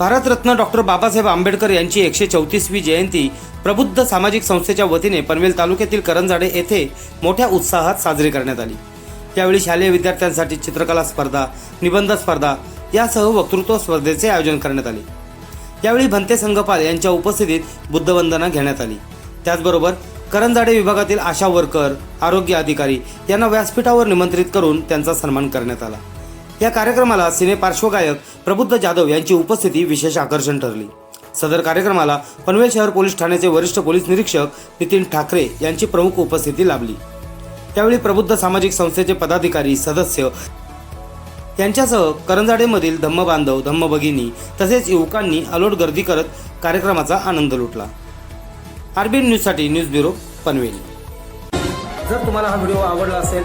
Bharat Ratna doctor Babasaheb Ambedkar यांची एकशे चौतीसवी जयंती प्रबुद्ध सामाजिक संस्थेच्या वतीने पनवेल तालुक्यातील करंजाडे येथे मोठ्या उत्साहात साजरी करण्यात आली. त्यावेळी शालेय विद्यार्थ्यांसाठी चित्रकला स्पर्धा निबंध स्पर्धा यासह वक्तृत्व स्पर्धेचे आयोजन करण्यात आले. यावेळी भंते संगपाल यांच्या उपस्थितीत बुद्धवंदना घेण्यात आली. त्याचबरोबर करंजाडे विभागातील आशा वर्कर आरोग्य अधिकारी यांना व्यासपीठावर निमंत्रित करून त्यांचा सन्मान करण्यात आला. या कार्यक्रमाला सिने पार्श्वगायक प्रबुद्ध जाधव यांची उपस्थिती विशेष आकर्षण ठरली. सदर कार्यक्रमाला पनवेल शहर पोलीस ठाण्याचे वरिष्ठ पोलीस निरीक्षक नितीन ठाकरे यांची प्रमुख उपस्थिती लाभली. त्यावेळी प्रबुद्ध सामाजिक संस्थेचे पदाधिकारी सदस्य यांच्यासह करंजाडेमधील धम्म बांधव धम्म भगिनी तसेच युवकांनी अलोट गर्दी करत कार्यक्रमाचा आनंद लुटला. आरबीएन न्यूजसाठी न्यूज ब्युरो पनवेल. जर तुम्हाला हा व्हिडिओ आवडला असेल